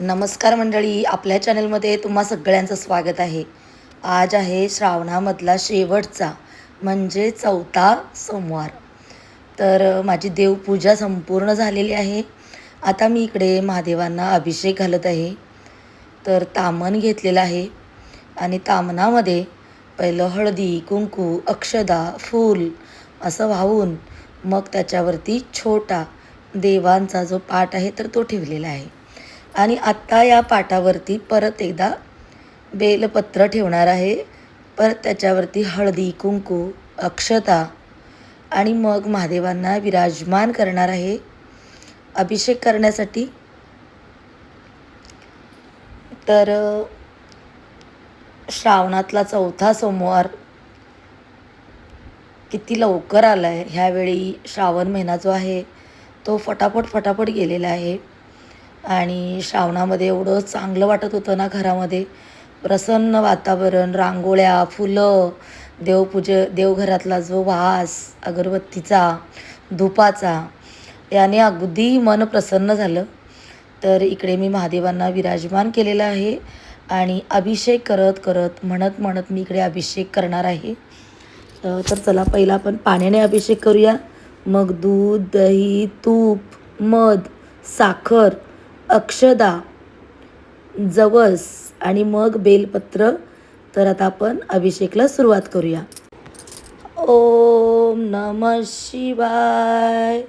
नमस्कार मंडळी आपल्या चॅनलमध्ये तुम्हा सगळ्यांचं स्वागत आहे. आज आहे श्रावणामधला शेवटचा म्हणजे चौथा सोमवार. तर माझी देवपूजा संपूर्ण झालेली आहे. आता मी इकडे महादेवांना अभिषेक घालत आहे. तर तामण घेतलेलं आहे. आणि तामणामध्ये पहिलं हळदी कुंकू अक्षदा फूल असं वाहून मग त्याच्यावरती छोटा देवांचा जो पाठ आहे तर तो ठेवलेला आहे. आणि आत्ता या पाटावरती परत एकदा बेलपत्र ठेवणार आहे. परत त्याच्यावरती हळदी कुंकू अक्षता आणि मग महादेवांना विराजमान करणार आहे. अभिषेक करण्यासाठी. तर श्रावणातला चौथा सोमवार किती लवकर आला आहे ह्यावेळी श्रावण महिना जो आहे तो फटाफट फटाफट गेलेला आहे. आणि श्रावणामध्ये एवढं चांगलं वाटत होतं ना घरामध्ये. प्रसन्न वातावरण रांगोळ्या फुलं देवपूजे देवघरातला जो वास अगरबत्तीचा धुपाचा याने अगदी मन प्रसन्न झालं. तर इकडे मी महादेवांना विराजमान केलेलं आहे आणि अभिषेक करत करत म्हणत म्हणत मी इकडे अभिषेक करणार आहे. तर चला पहिला आपण पाण्याने अभिषेक करूया. मग दूध दही तूप मध साखर अक्षदा जवस आणि मग बेलपत्र. तर आता आपण अभिषेकला सुरुवात करूया. ओम नम शिवाय.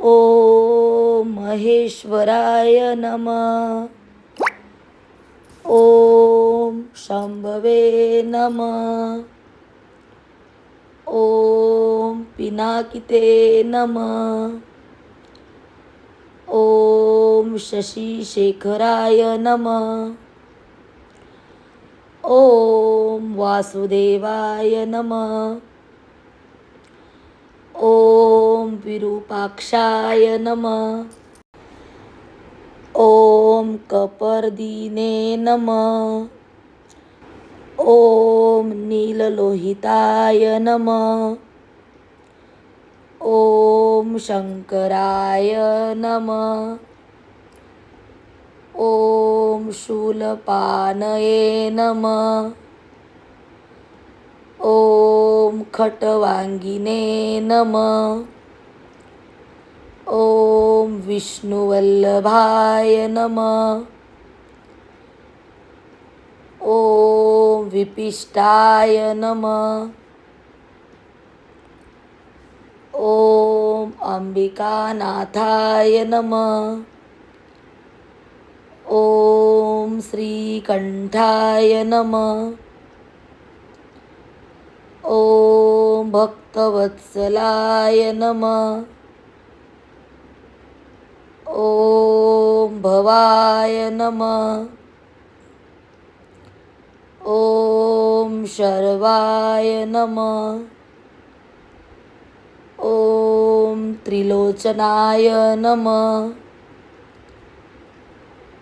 ओम महेश्वराय नम. ओम शंभवे नम. ओम पिनाकिते नम. ओम शशिशेखराय नम। ओम वासुदेवाय नम। ओम विरूपाक्षाय नम। ओम कपर्दिने नम। ओम नीललोहिताय नम। ओम शंकराय नम। ओम शूलपानये नम। ओम खटवांगिने नम। ओम विष्णुवल्लभाय नम। ओम विपिष्टाय नम। ओम अंबिकानाथाय नम। ओम श्रीकंठाय नम। ओम भक्तवत्सलाय नम। ओम भवाय नम। ओम शर्वाय नम। ओम त्रिलोचनाय नम।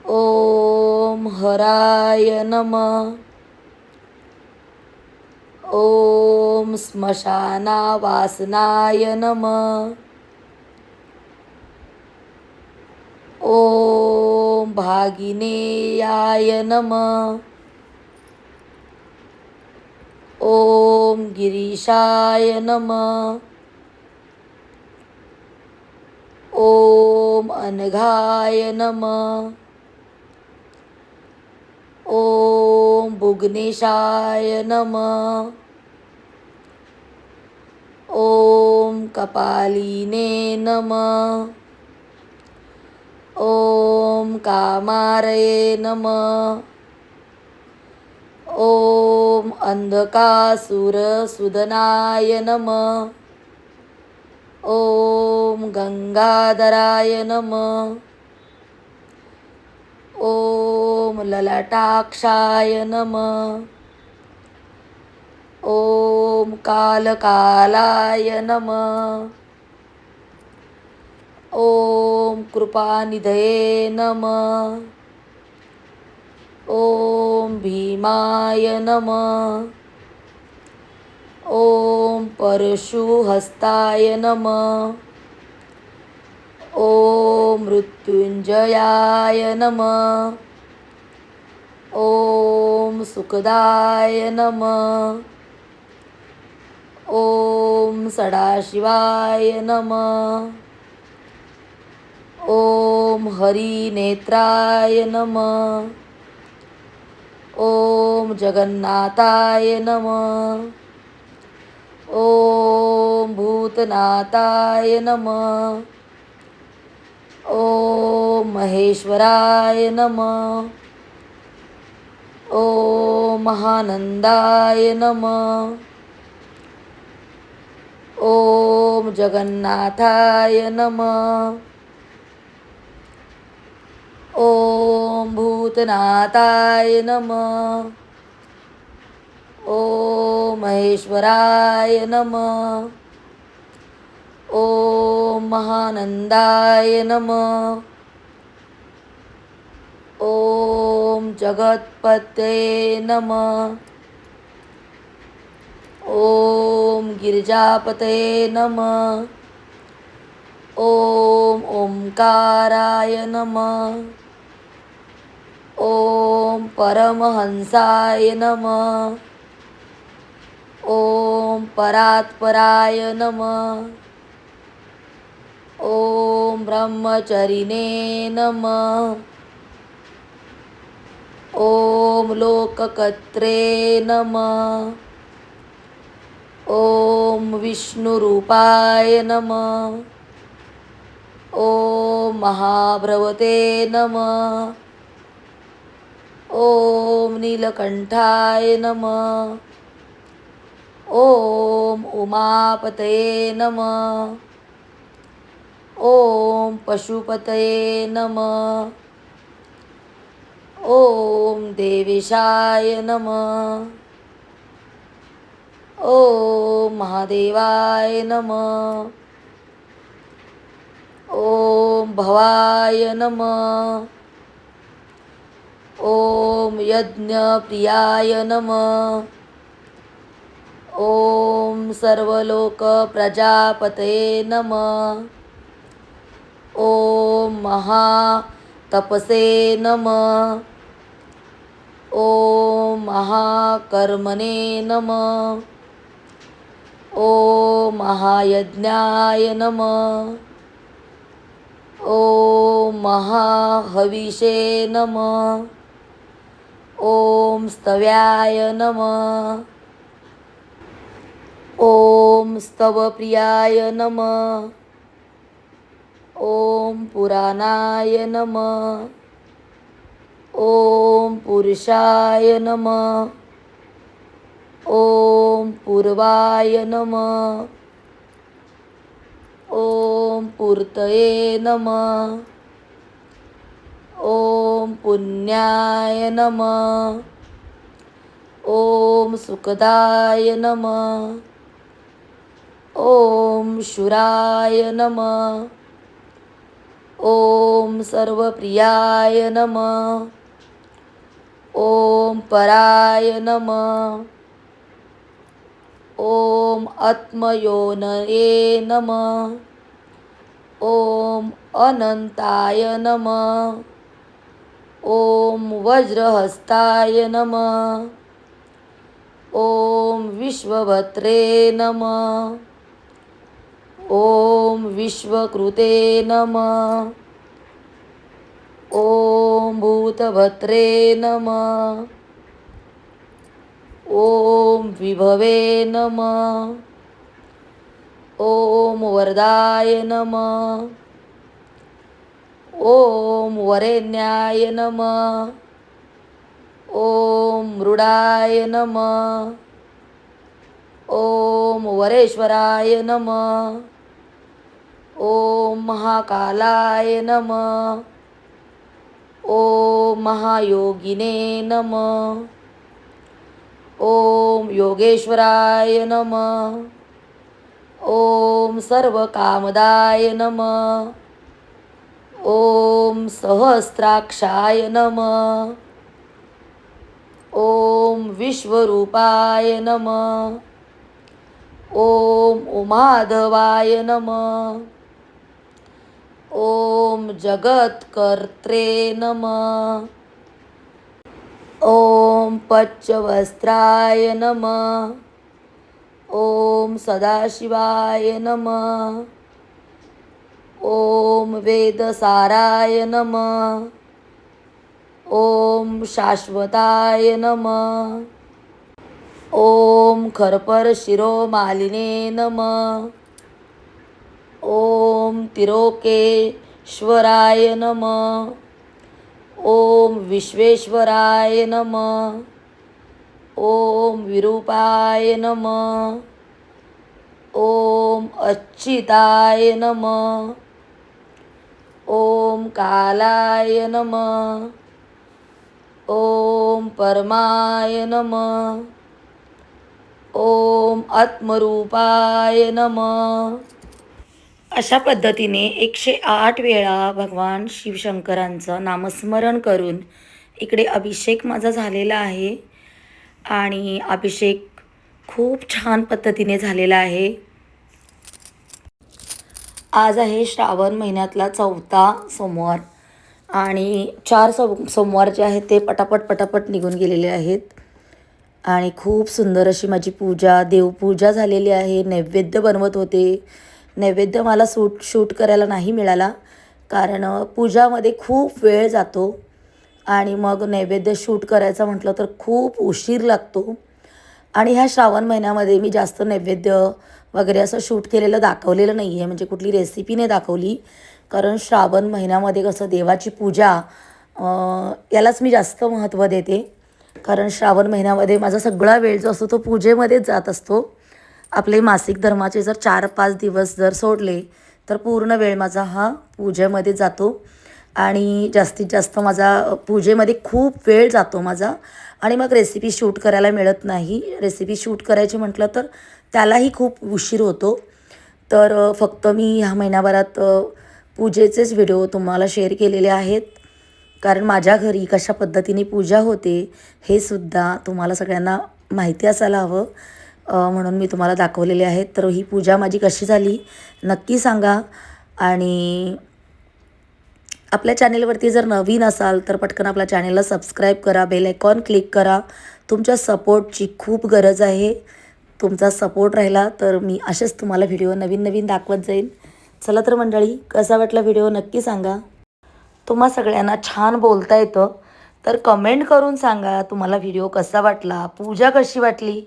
ओम हराय नम। ओम स्मशानावासनाय नम। ओम भागिनेयाय नम। ओम गिरीशाय नमः। ओम अनघाय नम। ओम भुग्नेशाय नम। ओम कपालिने नम। ओम कामारये नम। ओम अंधकासुरसुदनाय नम। ओम गंगाधराय नम। ओम ललाटाक्षाय नम। ओम कालकालाय नम। ओम कृपानिधये नम। ओम भीमाय नमः। ओम परशुहस्ताय नम। ॐ मृत्युञ्जयाय नमः। ॐ सुखदाय नमः। ॐ सदाशिवाय नमः। ॐ हरिनेत्राय नमः। ॐ जगन्नाथाय नमः। ॐ भूतनाथाय नमः। ॐ महेश्वराय नमः। ॐ महानंदाय नमः। ॐ जगन्नाथाय नमः। ॐ भूतनाथाय नमः। ॐ महेश्वराय नमः। ॐ महानंदाय नमः। ॐ जगत्पते नमः। ॐ गिरिजापते नमः। ॐ ओंकाराय नमः। ॐ परमहंसाय नमः। ॐ परात्पराय नमः। ॐ ब्रह्मचरिणे नमः। ॐ लोककत्रे नमः। ॐ विष्णुरूपाय नमः। ॐ महाभ्रवते नमः। ॐ नीलकण्ठाय नमः। ॐ उमापतये नमः। ओम पशुपतये नमः। ॐ देविशाय नमः। ॐ महादेवाय नमः। ओम भवाय नमः। ॐ यज्ञप्रियाय नमः। ॐ सर्वलोकप्रजापतये नमः. ॐ महातपसे नमः. ॐ महाकर्मणे नमः. ॐ महायज्ञाय नमः. ॐ महाहविषे नमः. ॐ स्तव्याय नमः. ॐ स्तवप्रियाय नमः। ॐ पुराणाय नम। ॐ पुरुषाय नम। ॐ पूर्वाय नमः। ॐ पूर्तये नमः। ॐ पुण्याय नमः। ॐ सुखदाय नमः। ॐ शुराय नमः। ॐ सर्वप्रियाय नमः। ॐ पराय नमः। ॐ आत्मयोनये नमः। ॐ अनंताय नमः। ॐ वज्रहस्ताय नमः। ॐ विश्वभद्रे नमः। ॐ विश्वकृते नमः। ॐ भूतभद्रे नमः। ॐ विभवे नमः। ॐ वरदाय नमः। ॐ वरेण्याय नमः। ॐ मृडाय नमः। ॐ वरेश्वराय नमः। ॐ महाकालाय नमः। ॐ महायोगिने नमः। ॐ योगेश्वराय नमः। ॐ सर्वकामदाय नमः। ॐ सहस्राक्षाय नमः। ॐ विश्वरूपाय नमः। ॐ उमाधवाय नमः। ॐ जगत्कर्त्रे नमः. ॐ पच्चवस्त्राय नमः. ॐ सदाशिवाय नमः. ॐ वेदसाराय नमः. ॐ शाश्वताय नमः. ॐ खरपरशिरोमालिने नमः. ॐ तिरोकेश्वराय नमः. ॐ विश्वेश्वराय नम. ॐ विरूपाय नमः. ॐ अच्छिताय नम. ॐ कालाय नमः. ॐ परमाय नम. ॐ आत्मरूपाय नमः. अशा पद्धतीने एकशे आठ वेळा भगवान शिवशंकरांचं नामस्मरण करून इकडे अभिषेक माझा झालेला आहे. आणि अभिषेक खूप छान पद्धतीने झालेला आहे. आज आहे श्रावण महिन्यातला चौथा सोमवार. आणि चार सो सोमवार जे आहेत ते पटापट पटापट निघून गेलेले आहेत. आणि खूप सुंदर अशी माझी पूजा देवपूजा झालेली आहे. नैवेद्य बनवत होते. नैवेद्य मला सूट शूट करायला नाही मिळाला. कारण पूजामध्ये खूप वेळ जातो. आणि मग नैवेद्य शूट करायचं म्हटलं तर खूप उशीर लागतो. आणि ह्या श्रावण महिन्यामध्ये मी जास्त नैवेद्य वगैरे असं शूट केलेलं दाखवलेलं नाही आहे म्हणजे कुठली रेसिपी नाही दाखवली. कारण श्रावण महिन्यामध्ये कसं देवाची पूजा यालाच मी जास्त महत्त्व देते. कारण श्रावण महिन्यामध्ये माझा सगळा वेळ जो असतो तो पूजेमध्येच जात असतो. आपले मासिक धर्माचे जर चार पाच दिवस जर सोडले तर पूर्ण वेळ माझा हा पूजेमध्ये जातो. आणि जास्तीत जास्त माझा पूजेमध्ये खूप वेळ जातो माझा. आणि मग रेसिपी शूट करायला मिळत नाही. रेसिपी शूट करायची म्हटलं तर त्यालाही खूप उशीर होतो. तर फक्त मी ह्या महिन्याभरात पूजेचेच व्हिडिओ तुम्हाला शेअर केलेले आहेत. कारण माझ्या घरी कशा पद्धतीने पूजा होते हे सुद्धा तुम्हाला सगळ्यांना माहिती असायला हवं. म्हणून मी तुम्हाला दाखवलेले आहेत. तर ही पूजा माझी कशी झाली नक्की सांगा. आणि आपल्या चॅनेलवरती जर नवीन असाल तर पटकन आपल्या चॅनेलला सबस्क्राईब करा बेल आयकॉन क्लिक करा. तुमच्या सपोर्टची खूप गरज आहे. तुमचा सपोर्ट राहिला तर मी असेच तुम्हाला व्हिडिओ नवीन नवीन दाखवत जाईन. चला तर मंडळी कसा वाटला व्हिडिओ नक्की सांगा. तुम्हा सगळ्यांना छान बोलता येतं. तर कमेंट करून सांगा तुम्हाला व्हिडिओ कसा वाटला पूजा कशी वाटली.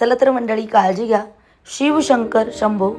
चला तर मंडळी काळजी घ्या. शिवशंकर शंभो